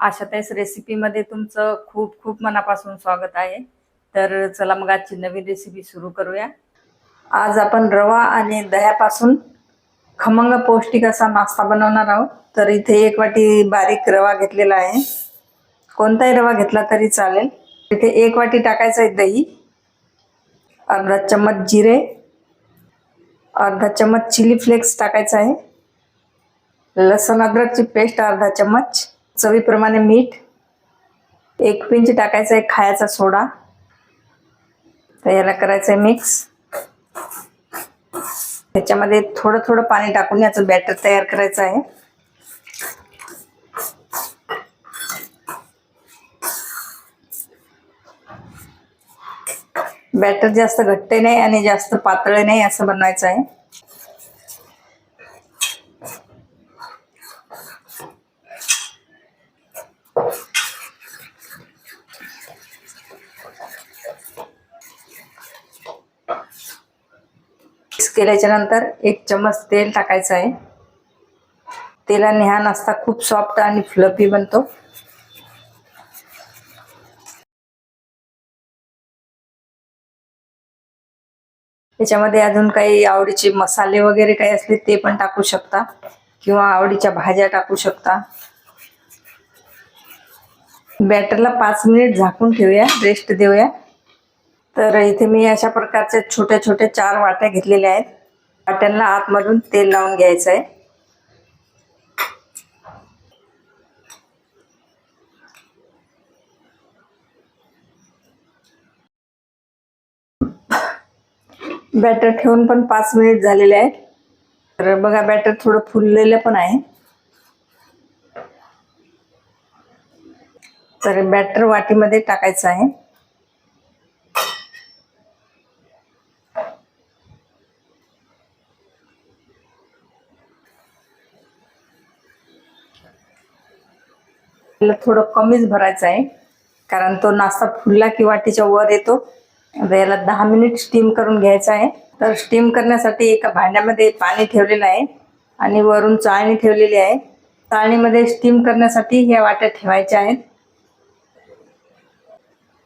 आशाताईस रेसिपीमध्ये तुमचं खूप खूप मनापासून स्वागत आहे. तर चला मग आजची नवीन रेसिपी सुरू करूया. आज आपण रवा आणि दह्यापासून खमंग पौष्टिक असा नाश्ता बनवणार आहोत. तर इथे एक वाटी बारीक रवा घेतलेला आहे. कोणताही रवा घेतला तरी चालेल. इथे एक वाटी टाकायचं आहे दही अर्धा चम्मच जिरे अर्धा चम्मच चिली फ्लेक्स टाकायचा आहे. लसण अद्रकची पेस्ट अर्धा चम्मच. चवीप्रमाणे मीठ एक पिंच टाकायचा आहे खायचा सोडा. तर याला करायचं आहे मिक्स त्याच्यामध्ये थोडं थोडं पाणी टाकून याचं बॅटर तयार करायचं आहे. बॅटर जास्त घट्ट नाही आणि जास्त पातळ नाही असं बनवायचं आहे मिक्स केल्याच्यानंतर एक चम्मच तेल टाकायचं आहे. तेलाने हा नाश्ता खूप सॉफ्ट आणि फ्लफी बनतो. त्याच्यामध्ये अजून काही आवडीचे मसाले वगैरे काही असले ते पण टाकू शकता किंवा आवडीच्या भाज्या टाकू शकता. बॅटरला पाच मिनिट झाकून ठेवूया रेस्ट देऊया. तर इथे मी अशा प्रकारच्या छोटे छोटे चार वाट्या घेतलेल्या आहेत. वाट्यांना आतमधून तेल लावून घ्यायचं आहे. बॅटर ठेवून पण पाच मिनिट झालेले आहेत. तर बघा बॅटर थोडं फुललेलं पण आहे. तर बॅटर वाटीमध्ये टाकायचं आहे. थोडं कमीच भरायचं आहे. कारण तो नाश्ता फुलला की वाटीच्या वर येतो. याला दहा मिनिट स्टीम करून घ्यायचा आहे. तर स्टीम करण्यासाठी एका भांड्यामध्ये पाणी ठेवलेलं आहे. आणि वरून चाळणी ठेवलेली आहे. चाळणीमध्ये स्टीम करण्यासाठी ह्या वाट्या ठेवायच्या आहेत.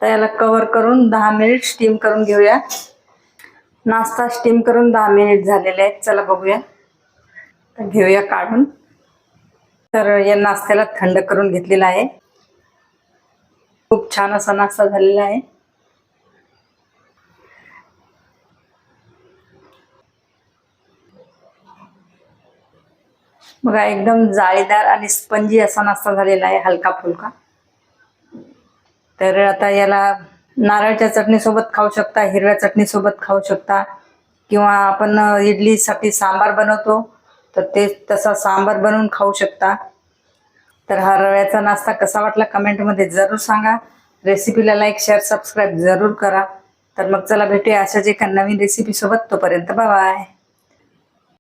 तर याला कव्हर करून दहा मिनिट स्टीम करून घेऊया. नाश्ता स्टीम करून दहा मिनिट झालेले आहेत. चला बघूया. तर घेऊया काढून. तर या नाश्त्याला थंड करून घेतलेला आहे. खूप छान असा नाश्ता झालेला आहे. बघा एकदम जाळीदार आणि स्पंजी असा नाश्ता झालेला आहे हलका फुलका. तर आता याला नारळच्या चटणीसोबत खाऊ शकता हिरव्या चटणीसोबत खाऊ शकता किंवा आपण इडलीसाठी सांबार बनवतो. तर ते तसा सांबार बनवून खाऊ शकता. तर हा रव्याचा नाश्ता कसा वाटला कमेंटमध्ये जरूर सांगा. रेसिपीला लाईक शेअर सबस्क्राईब जरूर करा. तर मग चला भेटूया अशाच एका नवीन रेसिपीसोबत तोपर्यंत बाय